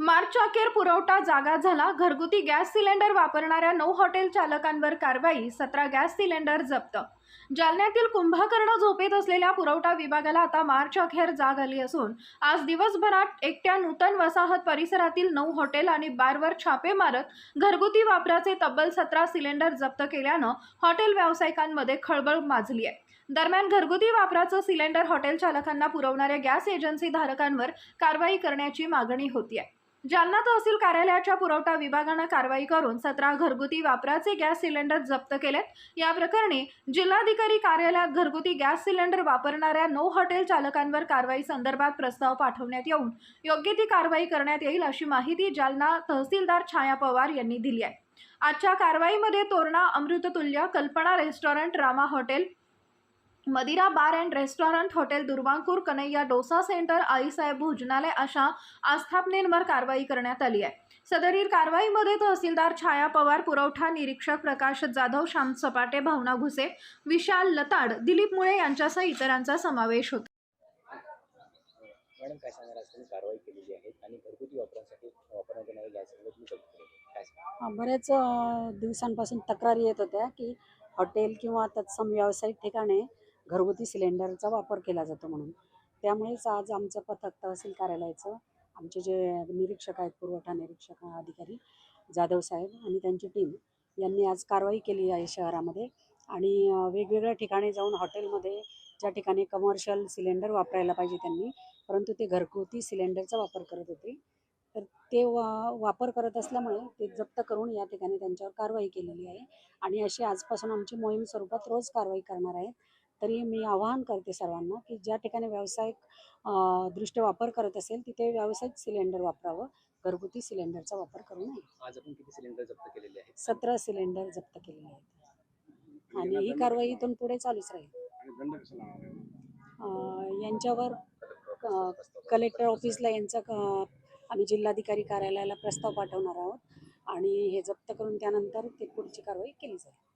मार्च अखेर पुरवठा जागा झाला. घरगुती गॅस सिलेंडर वापरणाऱ्या नऊ हॉटेल चालकांवर कारवाई सतरा गॅस सिलेंडर जप्त. जालन्यातील कुंभकर्ण झोपेत असलेल्या पुरवठा विभागाला आता मार्च अखेर जाग आली असून आज दिवसभरात एकट्या नूतन वसाहत परिसरातील नऊ हॉटेल आणि बारवर छापे मारत घरगुती वापराचे तब्बल सतरा सिलेंडर जप्त केल्यानं हॉटेल व्यावसायिकांमध्ये खळबळ माजली आहे. दरम्यान घरगुती वापराचं सिलेंडर हॉटेल चालकांना पुरवणाऱ्या गॅस एजन्सी धारकांवर कारवाई करण्याची मागणी होती आहे. जालना तहसील कार्यालयाच्या पुरवठा विभागानं कारवाई करून सतरा घरगुती वापराचे गॅस सिलेंडर जप्त केलेत. या प्रकरणी जिल्हाधिकारी कार्यालयात घरगुती गॅस सिलेंडर वापरणाऱ्या नऊ हॉटेल चालकांवर कारवाई संदर्भात प्रस्ताव पाठवण्यात येऊन योग्य ती कारवाई करण्यात येईल अशी माहिती जालना तहसीलदार छाया पवार यांनी दिली आहे. आजच्या कारवाईमध्ये तोरणा अमृततुल्य कल्पना रेस्टॉरंट रामा हॉटेल मदिरा bar and restaurant hotel Durvankur Kanhaiya dosa center Aisaheb भोजनालय अशा आस्थापनेंवर कारवाई करण्यात आली आहे. सदरील कारवाईमध्ये तहसीलदार छाया पवार पुरवठा निरीक्षक प्रकाश जाधव श्याम सपाटे भावना घुसे विशाल लताड दिलीप मुळे यांच्यासह इतरांचा समावेश होता. मॅडम काय सांगणार आज तुम्ही कारवाई केलेली आहे आणि घरगुती वापरासाठी वापरण्यात येणारे गॅस सिलेंडर तुम्ही केले काय सांगणार? हा, बऱ्याच अ, दिवसांपासून तक्रारी येत होत्या की हॉटेल किंवा तत्सम व्यावसायिक ठिकाणी घरगुती सिलेंडरचा वापर केला जातो म्हणून. त्यामुळेच आज आमचं पथक तहसील कार्यालयाचं आमचे जे निरीक्षक आहेत पुरवठा निरीक्षक अधिकारी जाधव साहेब आणि त्यांची टीम यांनी आज कारवाई केली आहे शहरामध्ये. आणि वेगवेगळ्या ठिकाणी जाऊन हॉटेलमध्ये ज्या ठिकाणी कमर्शियल सिलेंडर वापरायला पाहिजे त्यांनी परंतु ते घरगुती सिलेंडरचा वापर करत होते. तर ते वा वापर करत असल्यामुळे ते जप्त करून या ठिकाणी त्यांच्यावर कारवाई केलेली आहे. आणि अशी आजपासून आमची मोहीम स्वरूपात रोज कारवाई करणार आहेत. तरी मी आवाहन करते सर्वांना की ज्या ठिकाणी व्यावसायिक दृष्ट्या वापर करत असेल तिथे व्यावसायिक सिलेंडर वापरावं. घरगुती सिलेंडरचा वापर करू नये. आज आपण किती सिलेंडर जप्त केलेले आहेत? सतरा सिलेंडर जप्त केलेले आहेत. आणि ही कारवाई इथून पुढे चालूच राहील. आणि दंड कसा लावणार आहे? अ, यांच्यावर कलेक्टर ऑफिसला यांचा क- आम्ही जिल्हाधिकारी कार्यालयाला प्रस्ताव पाठवणार आहोत. आणि हे जप्त करून त्यानंतर ते पुढची कारवाई केली जाईल.